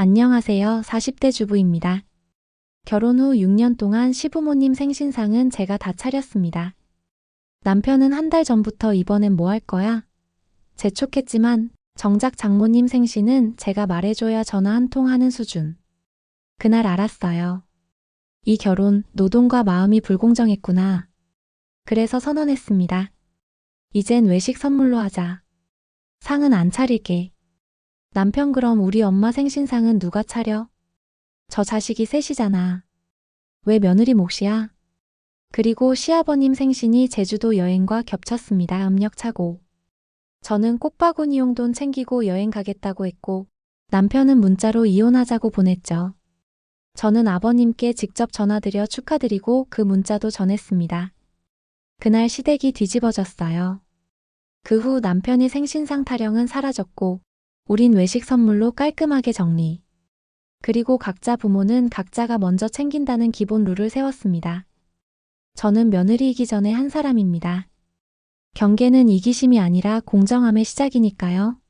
안녕하세요. 40대 주부입니다. 결혼 후 6년 동안 시부모님 생신상은 제가 다 차렸습니다. 남편은 한 달 전부터 이번엔 뭐 할 거야? 재촉했지만 정작 장모님 생신은 제가 말해줘야 전화 한 통 하는 수준. 그날 알았어요. 이 결혼, 노동과 마음이 불공정했구나. 그래서 선언했습니다. 이젠 외식 선물로 하자. 상은 안 차릴게. 남편 그럼 우리 엄마 생신상은 누가 차려? 저 자식이 셋이잖아. 왜 며느리 몫이야? 그리고 시아버님 생신이 제주도 여행과 겹쳤습니다. 압력차고. 저는 꽃바구니 용돈 챙기고 여행 가겠다고 했고, 남편은 문자로 이혼하자고 보냈죠. 저는 아버님께 직접 전화드려 축하드리고 그 문자도 전했습니다. 그날 시댁이 뒤집어졌어요. 그 후 남편의 생신상 타령은 사라졌고, 우린 외식 선물로 깔끔하게 정리. 그리고 각자 부모는 각자가 먼저 챙긴다는 기본 룰을 세웠습니다. 저는 며느리이기 전에 한 사람입니다. 경계는 이기심이 아니라 공정함의 시작이니까요.